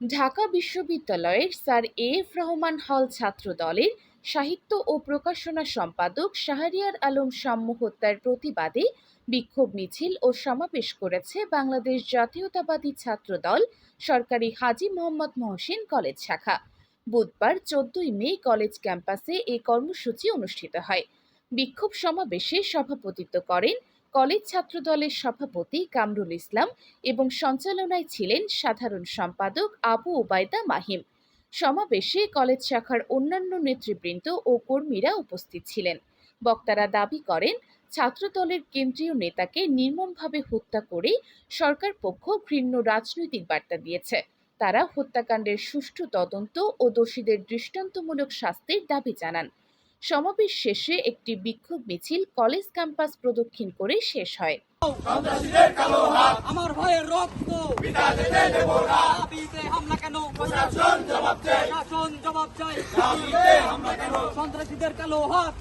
ঢাকা বিশ্ববিদ্যালয়ের sir A F Rahman হল ছাত্র দলের সাহিত্য ও প্রকাশনা সম্পাদক শাহরিয়ার আলম সাম্য হত্যার প্রতিবাদে বিক্ষোভ মিছিল ও সমাবেশ করেছে বাংলাদেশ জাতীয়তাবাদী ছাত্র দল সরকারি হাজী মোহাম্মদ মহসিন কলেজ শাখা। বুধবার চোদ্দই মে কলেজ ক্যাম্পাসে এই কর্মসূচি অনুষ্ঠিত হয়। বিক্ষোভ সমাবেশে সভাপতিত্ব করেন কলেজ ছাত্র দলের সভাপতি কামরুল ইসলাম এবং সঞ্চালনায় ছিলেন সাধারণ সম্পাদক আবু ওবায়দা মাহিম। সমাবেশে কলেজ শাখার অন্যান্য নেতৃবৃন্দ ও কর্মীরা উপস্থিত ছিলেন। বক্তারা দাবি করেন, ছাত্রদলের কেন্দ্রীয় নেতাকে নির্মমভাবে হত্যা করে সরকার পক্ষ ঘৃণ্য রাজনৈতিক বার্তা দিয়েছে। তারা হত্যাকাণ্ডের সুষ্ঠু তদন্ত ও দোষীদের দৃষ্টান্তমূলক শাস্তির দাবি জানান। সমাবেশ শেষে একটি বিক্ষোভ মিছিল কলেজ ক্যাম্পাস প্রদক্ষিণ করে শেষ হয়। আমার ভয়ের রক্ত। হামলা কেন? জবাব চাই সন্ত্রাসীদের কালো হাত।